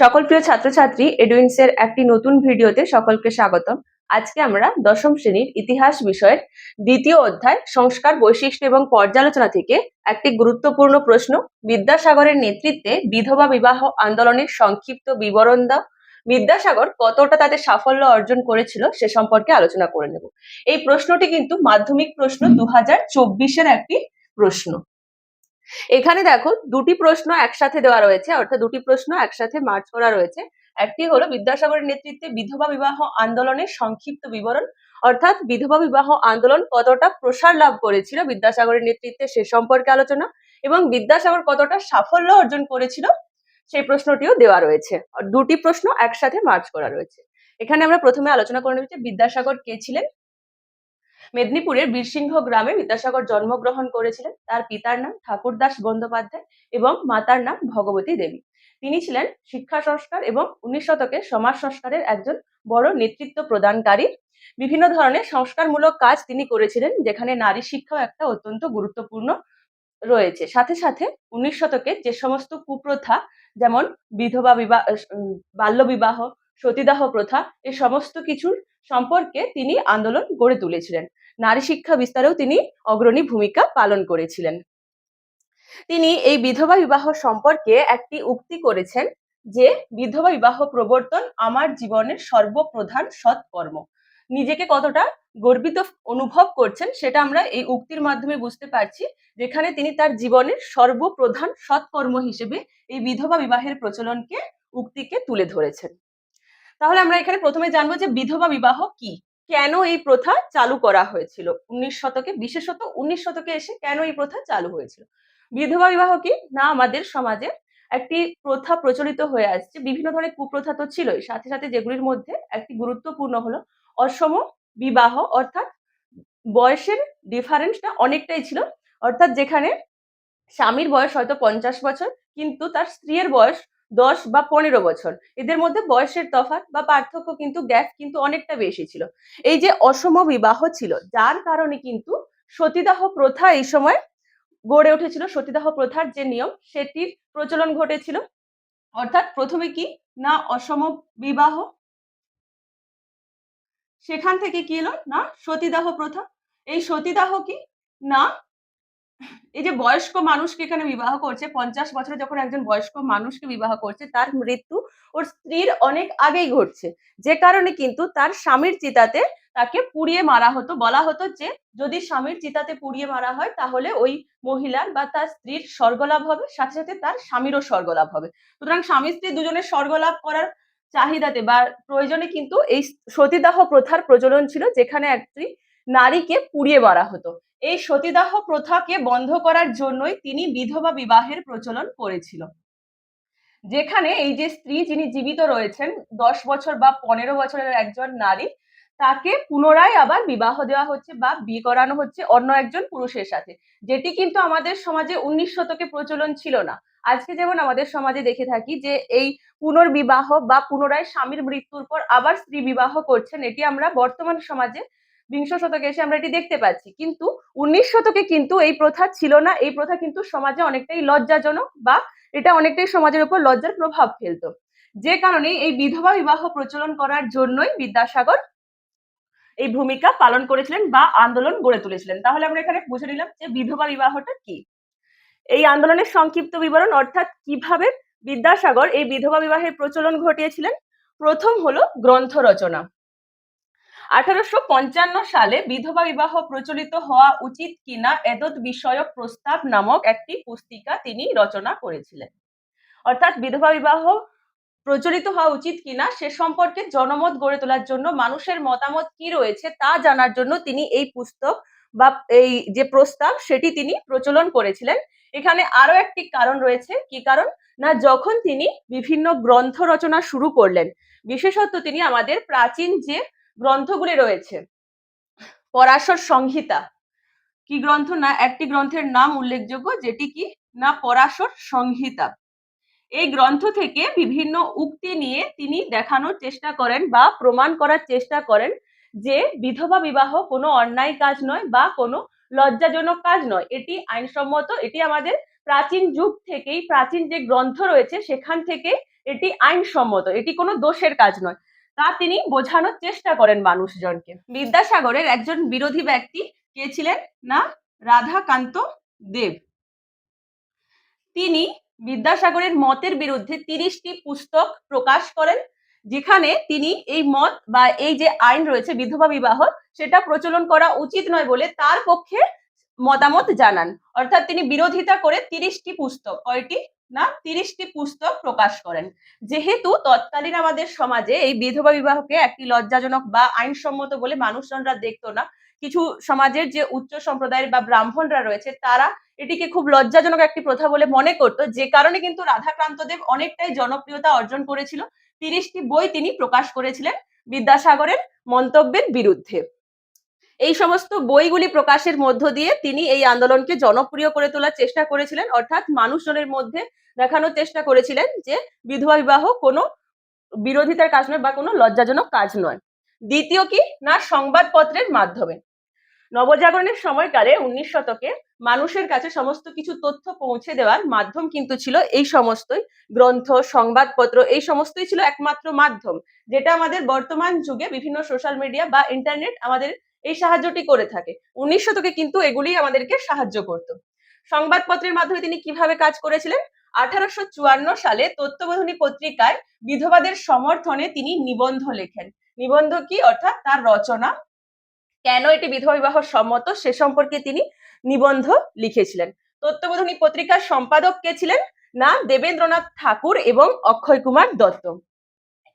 সকল প্রিয় ছাত্রছাত্রী এডুইন্স এর একটি নতুন ভিডিওতে সকলকে স্বাগতম। আজকে আমরা দশম শ্রেণির ইতিহাস বিষয়ের দ্বিতীয় অধ্যায় সংস্কার বৈশিষ্ট্য এবং পর্যালোচনা থেকে একটি গুরুত্বপূর্ণ প্রশ্ন বিদ্যাসাগরের নেতৃত্বে বিধবা বিবাহ আন্দোলনের সংক্ষিপ্ত বিবরণ দাও। বিদ্যাসাগর কতটা তাদের সাফল্য অর্জন করেছিল সে সম্পর্কে আলোচনা করে নেব। এই প্রশ্নটি কিন্তু মাধ্যমিক প্রশ্ন দু হাজার চব্বিশের একটি প্রশ্ন। এখানে দেখো দুটি প্রশ্ন একসাথে দেওয়া রয়েছে, অর্থাৎ দুটি প্রশ্ন একসাথে মার্চ করা রয়েছে। একটি হলো বিদ্যাসাগরের নেতৃত্বে বিধবা বিবাহ আন্দোলনের সংক্ষিপ্ত বিবরণ, অর্থাৎ বিধবা বিবাহ আন্দোলন কতটা প্রসার লাভ করেছিল বিদ্যাসাগরের নেতৃত্বে সে সম্পর্কে আলোচনা, এবং বিদ্যাসাগর কতটা সাফল্য অর্জন করেছিল সেই প্রশ্নটিও দেওয়া রয়েছে। দুটি প্রশ্ন একসাথে মার্চ করা রয়েছে। এখানে আমরা প্রথমে আলোচনা করে যে বিদ্যাসাগর কে ছিলেন মেদিনীপুরের বীরসিংহ গ্রামে বিদ্যাসাগর জন্মগ্রহণ করেছিলেন। তার পিতার নাম ঠাকুরদাস বন্দ্যোপাধ্যায় এবং মাতার নাম ভগবতী দেবী। তিনি ছিলেন শিক্ষা সংস্কার এবং উনিশ শতকের সমাজ সংস্কারের একজন বড় নেতৃত্ব প্রদানকারী। বিভিন্ন ধরনের সংস্কারমূলক কাজ তিনি করেছিলেন, যেখানে নারী শিক্ষাও একটা অত্যন্ত গুরুত্বপূর্ণ রয়েছে। সাথে সাথে উনিশ শতকে যে সমস্ত কুপ্রথা, যেমন বিধবা বিবাহ বাল্য বিবাহ সতীদাহ প্রথা, এ সমস্ত কিছুর সম্পর্কে তিনি আন্দোলন গড়ে তুলেছিলেন। নারী শিক্ষা বিস্তারেও তিনি অগ্রণী ভূমিকা পালন করেছিলেন। তিনি এই বিধবা বিবাহ সম্পর্কে একটি উক্তি করেছেন যে, বিধবা বিবাহ প্রবর্তন আমার জীবনের সর্বপ্রধান সৎকর্ম। নিজেকে কতটা গর্বিত অনুভব করছেন সেটা আমরা এই উক্তির মাধ্যমে বুঝতে পারছি, যেখানে তিনি তার জীবনের সর্বপ্রধান সৎকর্ম হিসেবে এই বিধবা বিবাহের প্রচলনকে, উক্তিকে তুলে ধরেছেন। তাহলে আমরা এখানে প্রথমে জানব যে বিধবা বিবাহ কি? কেন এই প্রথা চালু করা হয়েছিল? উনিশ শতকে, বিশেষত উনিশ শতকে এসে কেন এই প্রথা চালু হয়েছিল? বিধবা বিবাহ কি? না, আমাদের সমাজে একটি প্রথা প্রচলিত হয়ে আসছে। বিভিন্ন ধরনের কুপ্রথা তো ছিলই। সাথে সাথে যেগুলির মধ্যে একটি গুরুত্বপূর্ণ হলো অসম বিবাহ, অর্থাৎ বয়সের ডিফারেন্সটা অনেকটাই ছিল। অর্থাৎ যেখানে স্বামীর বয়স হয়তো পঞ্চাশ বছর, কিন্তু তার স্ত্রীর বয়স দশ বা পনেরো বছর। এদের মধ্যে বয়সের তফাৎ বা পার্থক্য কিন্তু গ্যাপ কিন্তু অনেকটা বেশি ছিল। এই যে অসম বিবাহ ছিল, যার কারণে কিন্তু সতীদাহ প্রথা এই সময় গড়ে উঠেছিল। সতীদাহ প্রথার যে নিয়ম, সেটির প্রচলন ঘটেছিল। অর্থাৎ প্রথমে কি? না অসম বিবাহ। সেখান থেকে কি এলো? না সতীদাহ প্রথা। এই সতীদাহ কি? না এই যে বয়স্ক মানুষকে এখানে বিবাহ করছে, পঞ্চাশ বছরে যখন একজন বয়স্ক মানুষকে বিবাহ করছে, তার মৃত্যু ওর স্ত্রীর অনেক আগেই ঘটছে। যে কারণে কিন্তু তার স্বামীর চিতাতে তাকে পুড়িয়ে মারা হতো। বলা হতো যে, যদি স্বামীর চিতাতে পুড়িয়ে মারা হয়, তাহলে ওই মহিলার বা তার স্ত্রীর স্বর্গলাভ হবে, সাথে সাথে তার স্বামীরও স্বর্গলাভ হবে। সুতরাং স্বামী স্ত্রী দুজনের স্বর্গলাভ করার চাহিদাতে বা প্রয়োজনে কিন্তু এই সতীদাহ প্রথার প্রচলন ছিল, যেখানে একটি নারীকে পুড়িয়ে মারা হতো। এই সতীদাহ প্রথাকে বন্ধ করার জন্যই তিনি বিধবা বিবাহের প্রচলন করেছিল। যেখানে এই যে স্ত্রী যিনি জীবিত রয়েছেন, দশ বছর বা পনেরো বছরের একজন নারী, তাকে পুনরায় আবার বিবাহ দেওয়া হচ্ছে বা বিয়ে করানো হচ্ছে অন্য একজন পুরুষের সাথে। যেটি কিন্তু আমাদের সমাজে উনিশ শতকে প্রচলন ছিল না। আজকে যেমন আমাদের সমাজে দেখে থাকি যে, এই পুনর্বিবাহ বা পুনরায় স্বামীর মৃত্যুর পর আবার স্ত্রী বিবাহ করছেন, এটি আমরা বর্তমান সমাজে বিংশ শতকে এসে আমরা এটি দেখতে পাচ্ছি। কিন্তু উনিশ শতকে কিন্তু এই প্রথা ছিল না। এই প্রথা কিন্তু সমাজে অনেকটাই লজ্জাজনক বা এটা অনেকটাই সমাজের উপর লজ্জার প্রভাব ফেলতো। যে কারণে এই বিধবা বিবাহ প্রচলন করার জন্যই বিদ্যাসাগর এই ভূমিকা পালন করেছিলেন বা আন্দোলন গড়ে তুলেছিলেন। তাহলে আমরা এখানে বুঝে নিলাম যে বিধবা বিবাহটা কি? এই আন্দোলনের সংক্ষিপ্ত বিবরণ অর্থাৎ কীভাবে বিদ্যাসাগর এই বিধবা বিবাহের প্রচলন ঘটিয়েছিলেন? প্রথম হলো গ্রন্থ রচনা। আঠারোশো পঞ্চান্ন সালে বিধবা বিবাহ প্রচলিত হওয়া উচিত কিনা এদত বিষয়ক প্রস্তাব নামক একটি পুস্তিকা তিনি রচনা করেছিলেন। অর্থাৎ বিধবা বিবাহ প্রচলিত হওয়া উচিত কিনা সে সম্পর্কে জনমত গড়ে তোলার জন্য মানুষের মতামত কি রয়েছে তা জানার জন্য তিনি এই পুস্তক বা এই যে প্রস্তাব সেটি তিনি প্রচলন করেছিলেন। এখানে আরও একটি কারণ রয়েছে। কি কারণ? না, যখন তিনি বিভিন্ন গ্রন্থ রচনা শুরু করলেন, বিশেষত তিনি আমাদের প্রাচীন যে গ্রন্থগুলি রয়েছে। পরাশর সংহিতা। কি গ্রন্থ? না, একটি গ্রন্থের নাম উল্লেখযোগ্য, যেটি কি? না, পরাশর সংহিতা। এই গ্রন্থ থেকে বিভিন্ন উক্তি নিয়ে তিনি দেখানোর চেষ্টা করেন বা প্রমাণ করার চেষ্টা করেন যে বিধবা বিবাহ কোনো অন্যায় কাজ নয় বা কোনো লজ্জাজনক কাজ নয়। এটি আইনসম্মত, এটি আমাদের প্রাচীন যুগ থেকেই প্রাচীন যে গ্রন্থ রয়েছে, সেখান থেকে এটি আইনসম্মত, এটি কোনো দোষের কাজ নয়। তা তিনি বোঝানোর চেষ্টা করেন মানুষজনকে। বিদ্যাসাগরের একজন বিরোধী ব্যক্তি কে ছিলেন না? রাধাকান্ত দেব। তিনি বিদ্যাসাগরের মতের বিরুদ্ধে তিরিশটি পুস্তক প্রকাশ করেন, যেখানে তিনি এই মত বা এই যে আইন রয়েছে বিধবা বিবাহ, সেটা প্রচলন করা উচিত নয় বলে তার পক্ষে মতামত জানান। অর্থাৎ তিনি বিরোধিতা করে তিরিশটি পুস্তক, কয়টি? না, তিরিশটি পুস্তক প্রকাশ করেন। যেহেতু তৎকালীন আমাদের সমাজে এই বিধবা বিবাহকে একটি লজ্জাজনক বা আইনসম্মত বলে মানুষজনরা দেখতো না, কিছু সমাজের যে উচ্চ সম্প্রদায়ের বা ব্রাহ্মণরা রয়েছে, তারা এটিকে খুব লজ্জাজনক একটি প্রথা বলে মনে করতো। যে কারণে কিন্তু রাধাকান্ত দেব অনেকটাই জনপ্রিয়তা অর্জন করেছিল। তিরিশটি বই তিনি প্রকাশ করেছিলেন বিদ্যাসাগরের মন্তব্যের বিরুদ্ধে। এই সমস্ত বইগুলি প্রকাশের মধ্য দিয়ে তিনি এই আন্দোলনকে জনপ্রিয় করে তোলার চেষ্টা করেছিলেন। অর্থাৎ মানুষজনের মধ্যে দেখানোর চেষ্টা করেছিলেন যে বিধবা বিবাহ কোনো বিরোধিতার কাজ নয় বা কোনো লজ্জাজনক কাজ নয়। দ্বিতীয় কি? না, সংবাদপত্রের মাধ্যমে। নবজাগরণের সময়কালে উনিশ শতকে মানুষের কাছে সমস্ত কিছু তথ্য পৌঁছে দেওয়ার মাধ্যম কিন্তু ছিল এই সমস্তই। গ্রন্থ, সংবাদপত্র, এই সমস্তই ছিল একমাত্র মাধ্যম। যেটা আমাদের বর্তমান যুগে বিভিন্ন সোশ্যাল মিডিয়া বা ইন্টারনেট আমাদের এই সাহায্যটি করে থাকে। উনিশ শতকে কিন্তু এগুলি আমাদেরকে সাহায্য করত। সংবাদপত্রের মাধ্যমে তিনি কীভাবে কাজ করেছিলেন? আঠারোশো চুয়ান্ন সালে তত্ত্ববোধনী পত্রিকায় বিধবাদের সমর্থনে তিনি নিবন্ধ লেখেন। নিবন্ধ কি? অর্থাৎ তার রচনা। কেন এটি বিধবা বিবাহ সম্মত? সে সম্পর্কে তিনি নিবন্ধ লিখেছিলেন। তত্ত্ববোধনী পত্রিকার সম্পাদক কে ছিলেন? না, দেবেন্দ্রনাথ ঠাকুর এবং অক্ষয় কুমার দত্ত।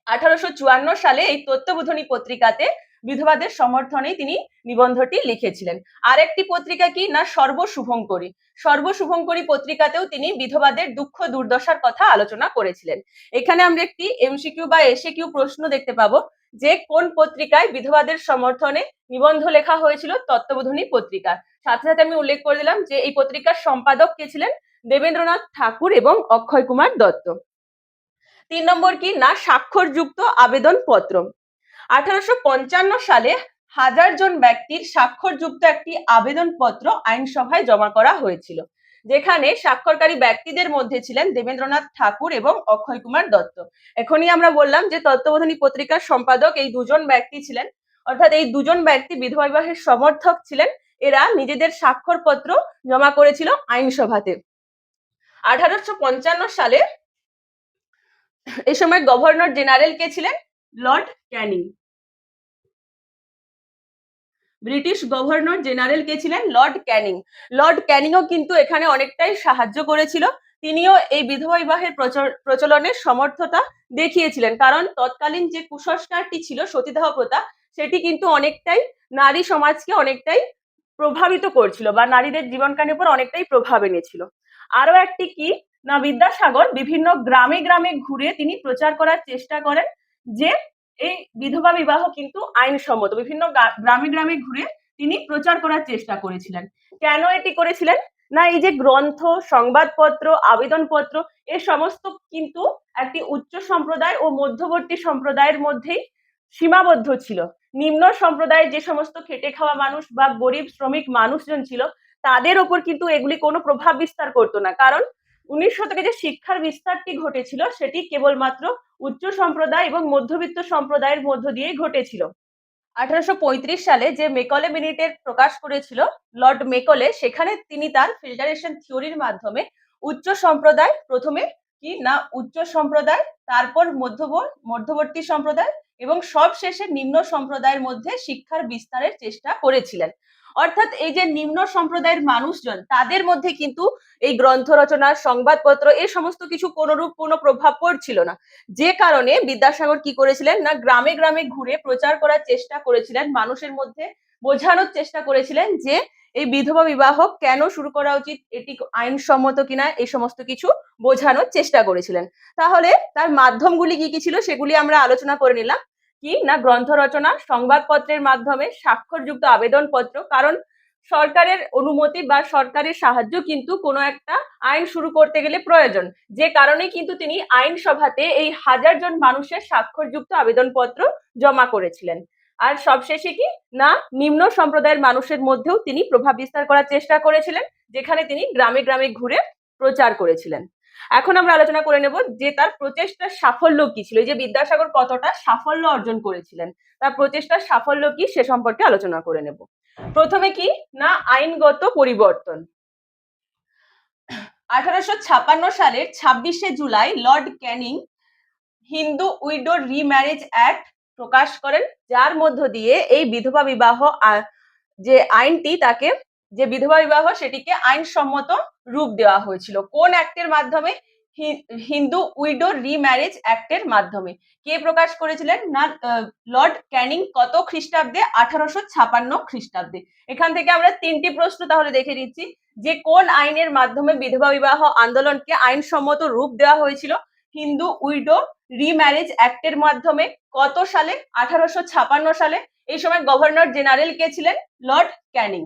আঠারোশো চুয়ান্ন সালে এই তত্ত্ববোধনী পত্রিকাতে বিধবাদের সমর্থনে তিনি নিবন্ধটি লিখেছিলেন। আরেকটি পত্রিকা কি? না, সর্বশুভঙ্করী। সর্বশুভঙ্করী পত্রিকাতেও তিনি বিধবাদের দুঃখ দুর্দশার কথা আলোচনা করেছিলেন। এখানে আমরা একটি এমসিকিউ বা এসে কিউ প্রশ্ন দেখতে পাবো যে কোন পত্রিকায় বিধবাদের সমর্থনে নিবন্ধ লেখা হয়েছিল তত্ত্ববোধনী পত্রিকা। সাথে সাথে আমি উল্লেখ করে দিলাম যে এই পত্রিকার সম্পাদক কে ছিলেন? দেবেন্দ্রনাথ ঠাকুর এবং অক্ষয় কুমার দত্ত। তিন নম্বর কি? না, স্বাক্ষরযুক্ত আবেদন পত্র আঠারোশো পঞ্চান্ন সালে হাজার জন ব্যক্তির স্বাক্ষরযুক্ত একটি আবেদনপত্র আইনসভায় জমা করা হয়েছিল, যেখানে স্বাক্ষরকারী ব্যক্তিদের মধ্যে ছিলেন দেবেন্দ্রনাথ ঠাকুর এবং অক্ষয় কুমার দত্ত। এখনই আমরা বললাম যে তত্ত্ববোধনী পত্রিকার সম্পাদক এই দুজন ব্যক্তি ছিলেন, অর্থাৎ এই দুজন ব্যক্তি বিধবা বিবাহের সমর্থক ছিলেন, এরা নিজেদের স্বাক্ষরপত্র জমা করেছিল আইনসভাতে। আঠারোশো পঞ্চান্ন সালে এই সময় গভর্নর জেনারেল কে ছিলেন? Lord Canning. British governor general কে ছিলেন? Lord Canning. লর্ড ক্যানিংও কিন্তু এখানে অনেকটাই সাহায্য করেছিল। তিনিও এই বিধবা বিবাহের প্রচলনের সমর্থতা দেখিয়েছিলেন। কারণ তৎকালীন যে কুসংস্কারটি ছিল, সতীদাহ প্রথা, সেটি কিন্তু অনেকটাই নারী সমাজকে অনেকটাই প্রভাবিত করছিল বা নারীদের জীবনকানের উপর অনেকটাই প্রভাব এনেছিল। আরও একটি কি? না, বিদ্যাসাগর বিভিন্ন গ্রামে গ্রামে ঘুরে তিনি প্রচার করার চেষ্টা করেন যে এই বিধবা বিবাহ কিন্তু আইনসম্মত, বিভিন্ন গ্রামে গ্রামে ঘুরে তিনি প্রচার করার চেষ্টা করেছিলেন। কেন এটি করেছিলেন? না, এই যে গ্রন্থ, সংবাদপত্র, আবেদনপত্র, এ সমস্ত কিন্তু একটি উচ্চ সম্প্রদায় ও মধ্যবর্তী সম্প্রদায়ের মধ্যেই সীমাবদ্ধ ছিল। নিম্ন সম্প্রদায়ের যে সমস্ত খেটে খাওয়া মানুষ বা গরিব শ্রমিক মানুষজন ছিল, তাদের ওপর কিন্তু এগুলি কোনো প্রভাব বিস্তার করতো না। কারণ উনিশ শতকে যে শিক্ষার বিস্তারটি ঘটেছিল, সেটি কেবলমাত্র উচ্চ সম্প্রদায় এবং মধ্যবিত্ত সম্প্রদায়ের মধ্য দিয়েই ঘটেছিল। আঠারোশো সালে যে মেকলে মিনিটের প্রকাশ করেছিল, লর্ড মেকলে, সেখানে তিনি তার ফিল্টারেশন থিওরির মাধ্যমে উচ্চ সম্প্রদায়, প্রথমে কি না উচ্চ সম্প্রদায়, তারপর মধ্যবর- মধ্যবর্তী সম্প্রদায় এবং সবশেষে নিম্ন সম্প্রদায়ের মধ্যে শিক্ষার বিস্তারের চেষ্টা করেছিলেন। অর্থাৎ এই যে নিম্ন সম্প্রদায়ের মানুষজন, তাদের মধ্যে কিন্তু এই গ্রন্থ রচনা, সংবাদপত্র এই সমস্ত কিছু কোনরূপ কোনো প্রভাব পড়ছিল না। যে কারণে বিদ্যাসাগর কি করেছিলেন না, গ্রামে গ্রামে ঘুরে প্রচার করার চেষ্টা করেছিলেন, মানুষের মধ্যে বোঝানোর চেষ্টা করেছিলেন যে এই বিধবা বিবাহ কেন শুরু করা উচিত, এটি আইনসম্মত কিনা এই সমস্ত কিছু বোঝানোর চেষ্টা করেছিলেন। তাহলে তার মাধ্যমগুলি কি কি ছিল সেগুলি আমরা আলোচনা করে নিলাম। কি? না গ্রন্থ রচনা, সংবাদপত্রের মাধ্যমে স্বাক্ষরযুক্ত আবেদনপত্র, কারণ সরকারের অনুমতি বা সরকারের সাহায্য কিন্তু কোনো একটা আইন শুরু করতে গেলে প্রয়োজন। যে কারণে কিন্তু তিনি আইনসভাতে এই হাজার জন মানুষের স্বাক্ষরযুক্ত আবেদনপত্র জমা করেছিলেন। আর সবশেষে কি? না, নিম্ন সম্প্রদায়ের মানুষের মধ্যেও তিনি প্রভাব বিস্তার করার চেষ্টা করেছিলেন, যেখানে তিনি গ্রামে গ্রামে ঘুরে প্রচার করেছিলেন। এখন আমরা আলোচনা করে নেব যে তার প্রচেষ্টার সাফল্য কি ছিল যে বিদ্যাসাগর কতটা সাফল্য অর্জন করেছিলেন, তার প্রচেষ্টার সাফল্য কি সে সম্পর্কে আলোচনা করে নেব। প্রথমে কি? না, আইনগত পরিবর্তন। আঠারোশো ছাপান্ন সালের ছাব্বিশে July Lord Canning Hindu widow remarriage act প্রকাশ করেন, যার মধ্য দিয়ে এই বিধবা বিবাহ যে আইনটি তাকে যে বিধবা বিবাহ সেটিকে আইনসম্মত রূপ দেওয়া হয়েছিল। কোন অ্যাক্টের মাধ্যমে? হিন্দু উইডো রিম্যারেজ অ্যাক্টের মাধ্যমে। কে প্রকাশ করেছিলেন? না লর্ড ক্যানিং কত খ্রিস্টাব্দে? আঠারোশো ছাপান্ন খ্রিস্টাব্দে। এখান থেকে আমরা তিনটি প্রশ্ন তাহলে দেখে নিচ্ছি। যে কোন আইনের মাধ্যমে বিধবা বিবাহ আন্দোলনকে আইনসম্মত রূপ দেওয়া হয়েছিল? হিন্দু উইডো রিম্যারেজ অ্যাক্টের মাধ্যমে কত সালে? আঠারোশো ছাপান্ন সালে। এই সময় গভর্নর জেনারেল কে ছিলেন? Lord Canning.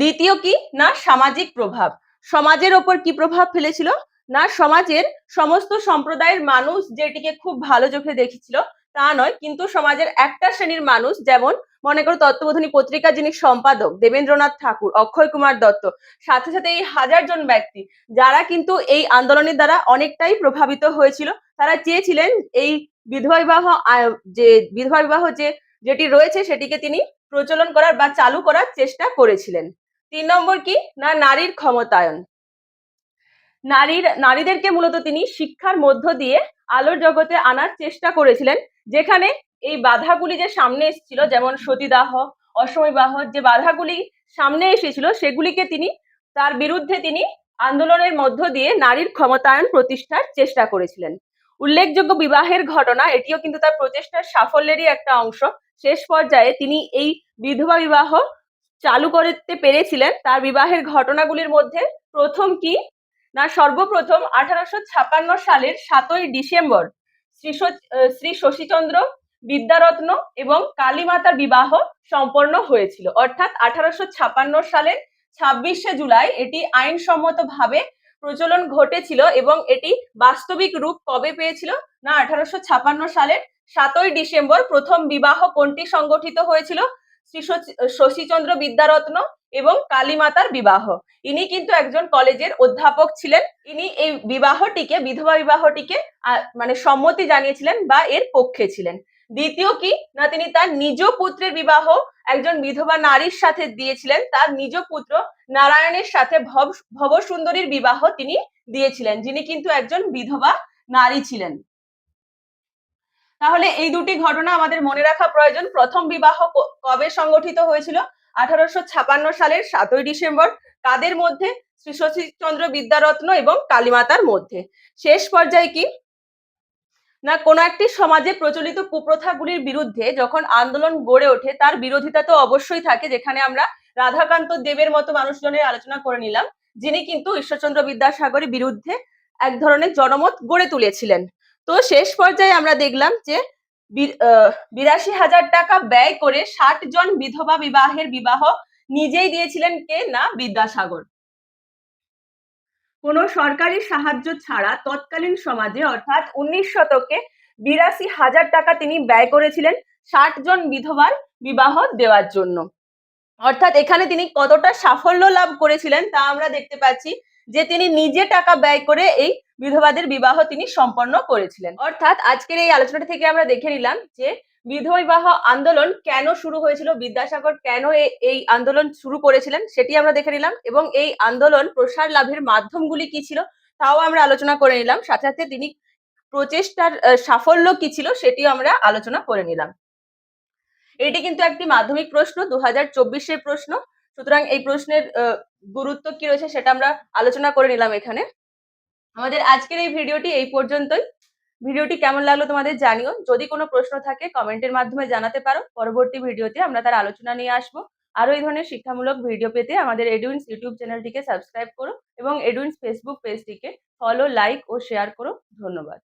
দ্বিতীয় কি? না সামাজিক প্রভাব। সমাজের ওপর কি প্রভাব ফেলেছিল? না সমাজের সমস্ত সম্প্রদায়ের মানুষ যেটিকে খুব ভালো চোখে দেখেছিল, তা নয়, কিন্তু সমাজের একটা শ্রেণির মানুষ যেমন, মনে করো তত্ত্ববোধনী পত্রিকা যিনি সম্পাদক দেবেন্দ্রনাথ ঠাকুর, অক্ষয় কুমার দত্ত, সাথে সাথে এই হাজার জন ব্যক্তি, যারা কিন্তু এই আন্দোলনের দ্বারা অনেকটাই প্রভাবিত হয়েছিল, তারা চেয়েছিলেন এই বিধবা বিবাহ যে বিধবা বিবাহ যে যেটি রয়েছে সেটিকে তিনি প্রচলন করার বা চালু করার চেষ্টা করেছিলেন। তিন নম্বর কি? না, নারীর ক্ষমতায়ন। নারীর, নারীদেরকে মূলত তিনি শিক্ষার মধ্য দিয়ে আলোর জগতে আনার চেষ্টা করেছিলেন, যেখানে এই বাধাগুলি যে সামনে এসেছিল, যেমন সতীদাহ অসময়বাহ যে বাধাগুলি সামনে এসেছিল, সেগুলিকে তিনি তার বিরুদ্ধে তিনি আন্দোলনের মধ্য দিয়ে নারীর ক্ষমতায়ন প্রতিষ্ঠার চেষ্টা করেছিলেন। উল্লেখযোগ্য বিবাহের ঘটনা, এটিও কিন্তু তার প্রচেষ্টার সাফল্যেরই একটা অংশ। শেষ পর্যায়ে তিনি এই বিধবা বিবাহ চালু করতে পেরেছিলেন। তার বিবাহের ঘটনাগুলির মধ্যে প্রথম কি? না, সর্বপ্রথম আঠারোশো ছাপান্ন সালের সাতই ডিসেম্বর শ্রী শ্রী শশীচন্দ্র বিদ্যারত্ন এবং কালীমাতার বিবাহ সম্পন্ন হয়েছিল। অর্থাৎ আঠারোশো ছাপান্ন সালের ছাব্বিশে জুলাই এটি আইনসম্মতভাবে প্রচলন ঘটেছিল এবং এটি বাস্তবিক রূপ কবে পেয়েছিল? না, আঠারোশো ছাপান্ন সালের সাতই ডিসেম্বর প্রথম বিবাহ কোনটি সংগঠিত হয়েছিল? শ্রী শচী- শশীচন্দ্র বিদ্যারত্ন এবং কালীমাতার বিবাহ। ইনি কিন্তু একজন কলেজের অধ্যাপক ছিলেন। ইনি এই বিবাহটিকে, বিধবা বিবাহটিকে মানে সম্মতি জানিয়েছিলেন বা এর পক্ষে ছিলেন। দ্বিতীয় কি? না, তিনি তার নিজ পুত্রের বিবাহ একজন বিধবা নারীর সাথে দিয়েছিলেন। তার নিজ পুত্র নারায়ণের সাথে ভব, ভবসুন্দরীর বিবাহ তিনি দিয়েছিলেন, যিনি কিন্তু একজন বিধবা নারী ছিলেন। তাহলে এই দুটি ঘটনা আমাদের মনে রাখা প্রয়োজন। প্রথম বিবাহ কবে সংগঠিত হয়েছিল? আঠারোশো ছাপান্ন সালের সাতই ডিসেম্বর। কাদের মধ্যে? শ্রী শশীচন্দ্র বিদ্যারত্ন এবং কালীমাতার মধ্যে। শেষ পর্যায়ে কি? না, কোনো একটি সমাজে প্রচলিত কুপ্রথাগুলির বিরুদ্ধে যখন আন্দোলন গড়ে ওঠে, তার বিরোধিতা তো অবশ্যই থাকে, যেখানে আমরা রাধাকান্ত দেবের মতো মানুষজনের আলোচনা করে নিলাম, যিনি কিন্তু ঈশ্বরচন্দ্র বিদ্যাসাগরের বিরুদ্ধে এক ধরনের জনমত গড়ে তুলেছিলেন। তো শেষ পর্যায়ে আমরা দেখলাম যে বিরাশি হাজার টাকা ব্যয় করে ষাট জন বিধবা বিবাহের বিবাহ নিজেই দিয়েছিলেন কে? না, বিদ্যাসাগর। কোনো সরকারি সাহায্য ছাড়া তৎকালীন সমাজে, অর্থাৎ উনিশ শতকে বিরাশি হাজার টাকা তিনি ব্যয় করেছিলেন ষাট জন বিধবার বিবাহ দেওয়ার জন্য। অর্থাৎ এখানে তিনি কতটা সাফল্য লাভ করেছিলেন তা আমরা দেখতে পাচ্ছি যে তিনি নিজে টাকা ব্যয় করে এই বিধবাদের বিবাহ তিনি সম্পন্ন করেছিলেন। অর্থাৎ আজকের এই আলোচনাটা থেকে আমরা দেখে নিলাম যে বিধবা বিবাহ আন্দোলন কেন শুরু হয়েছিল, বিদ্যাসাগর কেন এই আন্দোলন শুরু করেছিলেন সেটি আমরা দেখে নিলাম এবং এই আন্দোলন প্রসার লাভের মাধ্যমগুলি কি ছিল তাও আমরা আলোচনা করে নিলাম। সাথে সাথে তিনি প্রচেষ্টার সাফল্য কি ছিল সেটিও আমরা আলোচনা করে নিলাম। এটি কিন্তু একটি মাধ্যমিক প্রশ্ন দু হাজার প্রশ্ন। সুতরাং এই প্রশ্নের গুরুত্ব কি রয়েছে সেটা আমরা আলোচনা করে নিলাম এখানে। আমাদের আজকের এই ভিডিওটি এই পর্যন্তই। ভিডিওটি কেমন লাগল তোমাদের জানিও। যদি কোনো প্রশ্ন থাকে কমেন্টের মাধ্যমে জানাতে পারো। পরবর্তী ভিডিওতে আমরা তার আলোচনা নিয়ে আসব। আরও এই ধরনের শিক্ষামূলক ভিডিও পেতে আমাদের এডুইন্স ইউটিউব চ্যানেলটিকে সাবস্ক্রাইব করো এবং এডুইন্স ফেসবুক পেজটিকে ফলো লাইক ও শেয়ার করো। ধন্যবাদ।